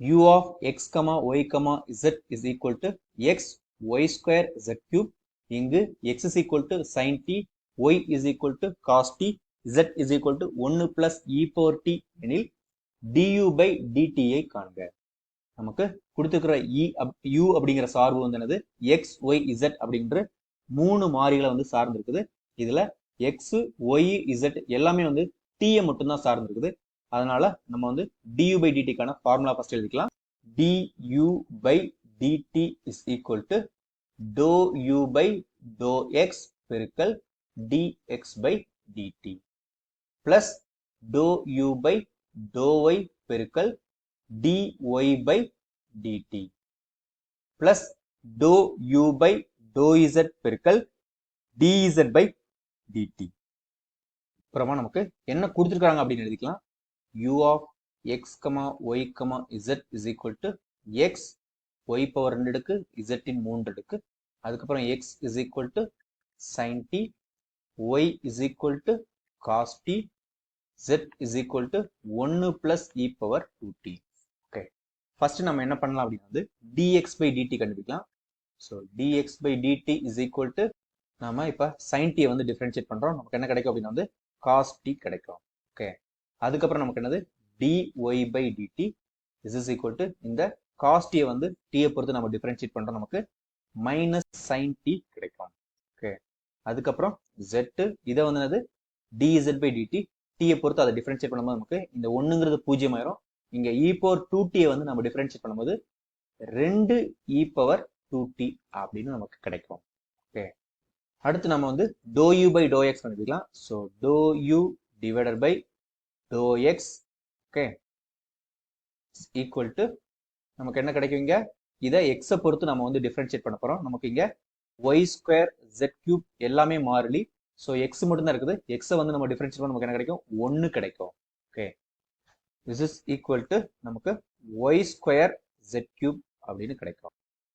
u of x, y, z is equal to x y square z cube. இங்கு x is equal to sin t, y is equal to cos t, z is equal to 1 plus e power t எனில் du by dt ஐ காண்க. நமக்கு கொடுத்துக்கிற e அப் u அப்படிங்கிற சார்பு வந்து என்னது x, y, z அப்படின்ற மூணு மாறிகளை வந்து சார்ந்து இருக்குது. இதுல x, y, z எல்லாமே வந்து t யை மட்டும்தான் சார்ந்து இருக்குது. அதனால நம்ம வந்து டியூ பை டிடிக்கான ஃபார்முலா ஃபர்ஸ்ட் எழுதிக்கலாம். Du by dt is equal to doe u by doe x பெருக்கல் dx by dt plus doe u by doe y பெருக்கல் dy by dt plus doe u by doe z பெருக்கல் dz by DD அப்புறமா நமக்கு என்ன கொடுத்துருக்காங்க அப்படின்னு எழுதிக்கலாம். U of x, y, z is equal to x y power ரெண்டு அடுக்கு z இன் மூன்று அடுக்கு அதுக்கப்புறம் x is equal to sin t y is equal to cos t z is equal to 1 plus e power 2t okay first நம்ம என்ன பண்ணலாம் அப்படின்னா வந்து dx by dt கண்டுபிடிக்கலாம். So dx by dt is equal to நாம இப்போ sin t வந்து differentiate பண்றோம். நமக்கு என்ன கிடைக்கும் அப்படின்னா வந்து cos t கிடைக்கும். ஓகே அதுக்கப்புறம் நமக்கு என்னது? Dy by dt is is equal to இந்த காஸ்டியை வந்து டியை பொறுத்து நம்ம டிஃபரன்ஷியேட் பண்ணுறோம் நமக்கு மைனஸ் சைன் டி கிடைக்கும். ஓகே அதுக்கப்புறம் ஜெட்டு இதை வந்து என்னது? dz பை டிடி டியை பொறுத்து அதை டிஃபரன்ஷியேட் பண்ணும்போது நமக்கு இந்த ஒன்றுங்கிறது பூஜ்ஜியம் ஆயிரும். இங்கே இ பவர் டூ டியை வந்து நம்ம டிஃபரன்ஷியேட் பண்ணும்போது ரெண்டு இ பவர் டூ டி அப்படின்னு நமக்கு கிடைக்கும். ஓகே அடுத்து நம்ம வந்து doe u by doe x பண்ணிக்கலாம் so doe u divided by doe x okay equal to நமக்கு என்ன கிடைக்கும் இங்க? இதை எக்ஸை பொறுத்து நம்ம வந்து டிஃபரன்ஷியேட் பண்ண போறோம். நமக்கு இங்க ஒய் ஸ்கொயர் ஜெட் கியூப் எல்லாமே மாறிலி. ஸோ எக்ஸ் மட்டும்தான் இருக்குது. எக்ஸை வந்து நம்ம டிஃபரன்ஷியேட் பண்ண நமக்கு என்ன கிடைக்கும்? ஒன்று கிடைக்கும். Okay this is equal to நமக்கு ஒய் ஸ்கொயர் ஜெட் கியூப் அப்படின்னு கிடைக்கும்.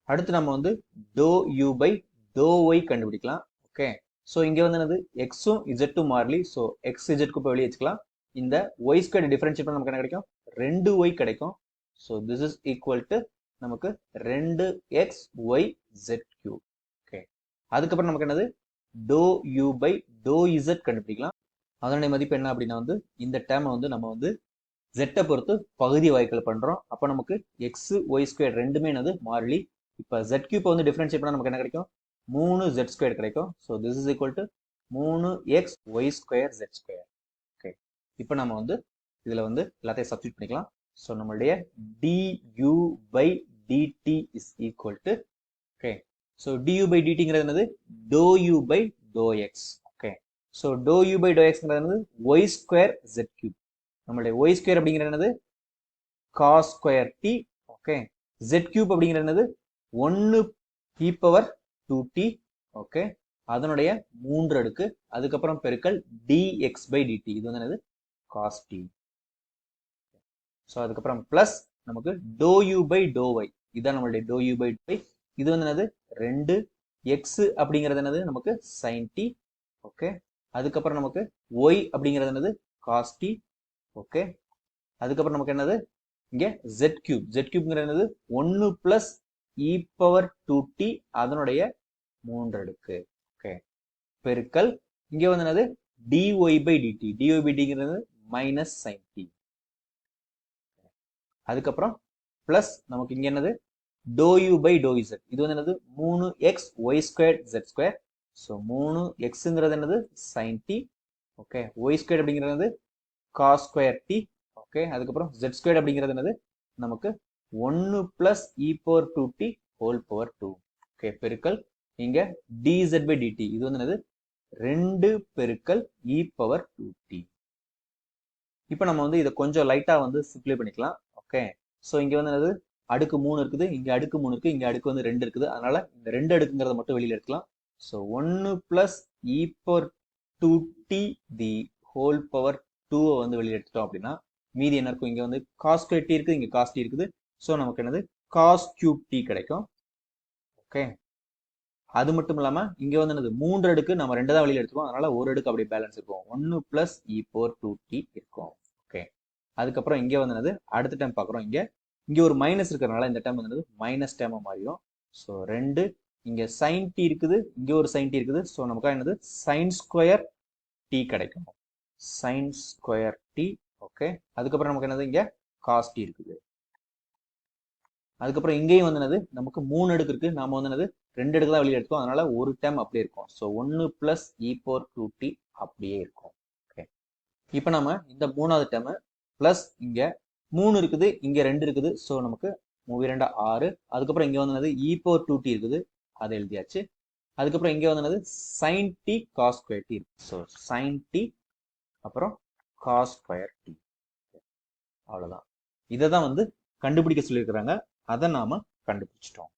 அடுத்து நம்ம வந்து doe u by doe y கண்டுபிடிக்கலாம். ஓகே ஸோ இங்கே வந்து என்னது? எக்ஸும் இஜெட்டும் மாறலி. ஸோ எக்ஸ் இஜெட்க்கு இப்போ வெளியே வச்சுக்கலாம். இந்த ஒய் ஸ்கொயர் டிஃபரன்ஷியேட் நமக்கு என்ன கிடைக்கும்? ரெண்டு ஒய் கிடைக்கும். So this is equal to நமக்கு ரெண்டு x y zed cube okay அதுக்கப்புறம் நமக்கு என்னது? Doe u by doe z கண்டுபிடிக்கலாம். அதனுடைய மதிப்பு என்ன அப்படின்னா வந்து இந்த டேமை வந்து நம்ம வந்து ஜெட்டை பொறுத்து பகுதி வாய்க்கல் பண்ணுறோம் அப்போ நமக்கு எக்ஸ் ஒய் ஸ்கொயர் ரெண்டுமே என்னது? மாறிலி. இப்போ ஜெட் கியூப்பை வந்து டிஃபரன்ஷியேட் பண்ணால் நமக்கு என்ன கிடைக்கும்? மூணு ஜெட் ஸ்கொயர் கிடைக்கும். So this is equal to மூணு x y square zed square இப்போ நம்ம வந்து இதில் வந்து எல்லாத்தையும் சப்ஸ்டியூட் பண்ணிக்கலாம். ஸோ நம்மளுடைய du by dt is equal to okay so du by டிடிங்கிறது என்னது? Doe u by doe x okay so doe u by doe எக்ஸ்ங்கிறது என்னது? ஒய் ஸ்கொயர் ஜெட் கியூப் நம்மளுடைய ஒய் ஸ்கொயர் அப்படிங்கிறது என்னது? Cos square t okay zed cube அப்படிங்கிறது என்னது? ஒன்று e power two t okay அதனுடைய மூன்று அடுக்கு அதுக்கப்புறம் பெருக்கல் டிஎக்ஸ் பை டிடி இது வந்து என்னது? காஸ் டி ஸோ அதுக்கப்புறம் பிளஸ் நமக்கு doe u by doe y இதுதான் நம்மளுடைய டோ யூ பை ஒய் இது வந்து என்னது? ரெண்டு எக்ஸ் அப்படிங்கிறது என்னது? நமக்கு சைன் டி ஓகே அதுக்கப்புறம் நமக்கு ஒய் அப்படிங்கிறது என்னது? காஸ் டி ஓகே அதுக்கப்புறம் நமக்கு என்னது? இங்கே ஜெட் கியூப் ஜெட் கியூப்ங்கிறது என்னது? ஒன்னு plus e power two t அதனுடைய மூன்று அடுக்கு ஓகே பெருக்கல். இங்கே வந்து என்னது? Dy by dt dy by டிங்கிறது minus sine t அதுக்கப்புறம் பிளஸ் நமக்கு இங்க என்னது? Doe u by doe z இது வந்து என்னது? மூணு x y square zed square so மூணு எக்ஸுங்கிறது என்னது? Sine t okay y square அப்படிங்கிறது என்னது? காஸ் ஸ்கொயர் டி ஓகே அதுக்கப்புறம் ஜெட் ஸ்கொயர் அப்படிங்கிறது என்னது? நமக்கு ஒன்று plus e power two t whole power two okay பெருக்கல் இங்க டிசெட் பை டிடி இது வந்து என்னது? ரெண்டு பெருக்கல் இ பவர் டூ டி இப்போ நம்ம வந்து இதை கொஞ்சம் லைட்டாக வந்து சிம்ப்ளை பண்ணிக்கலாம். ஓகே ஸோ இங்கே வந்து என்னது? அடுக்கு மூணு இருக்குது. இங்கே அடுக்கு மூணு இருக்குது இங்கே அடுக்கு வந்து ரெண்டு இருக்குது. அதனால இந்த ரெண்டு அடுக்குங்கிறத மட்டும் வெளியில் எடுக்கலாம் ஸோ ஒன்று plus e power two t the whole power டூவை வந்து வெளியில் எடுத்துட்டோம் அப்படின்னா மீதி என்ன இருக்கும்? இங்கே வந்து காஸ் டி இருக்குது. இங்கே காஸ் டி இருக்குது. ஸோ நமக்கு என்னது? காஸ் கியூப் டி கிடைக்கும். ஓகே அது மட்டும் இல்லாம இங்க வந்து என்னது? மூன்று அடுக்கு நம்ம ரெண்டு தான் வெளியில எடுத்துக்கோம் அதனால ஒரு அடுக்கு அப்படி பேலன்ஸ் இருக்கும். ஒன்னு plus e power two t இருக்கும். ஓகே அதுக்கப்புறம் இங்க வந்து என்னது? அடுத்த டைம் பாக்குறோம் இங்க இங்க ஒரு மைனஸ் இருக்கிறனால இந்த டைம் வந்து மைனஸ் டேமா மாறிடும். ஸோ ரெண்டு இங்க சைன் டி இருக்குது இங்க ஒரு சைன் டி இருக்குது. ஸோ நமக்கு என்னது? சைன் ஸ்கொயர் டி கிடைக்கும். சைன் ஸ்கொயர் டி ஓகே அதுக்கப்புறம் நமக்கு என்னது? இங்க காஸ் டி இருக்குது. அதுக்கப்புறம் இங்கேயும் வந்து நமக்கு மூணு அடுக்கு இருக்கு. நாம வந்து ரெண்டு அடுக்கு தான் வெளியே எடுத்தோம் அதனால ஒரு டேம் அப்படியே இருக்கும். ஸோ ஒன்னு plus e power two t அப்படியே இருக்கும். ஓகே இப்போ நம்ம இந்த மூணாவது டேம் பிளஸ் இங்க மூணு இருக்குது இங்க ரெண்டு இருக்குது. ஸோ நமக்கு மூவி ரெண்டு ஆறு. அதுக்கப்புறம் இங்க வந்தது இ போர் டூ டி இருக்குது. அதை எழுதியாச்சு. அதுக்கப்புறம் இங்க வந்து sine t cos square t so sine t அப்புறம் காஸ் ஸ்கொயர் டி அவ்வளோதான் இதை தான் வந்து கண்டுபிடிக்க சொல்லியிருக்கிறாங்க. அதை நாம கண்டுபிடிச்சிட்டோம்.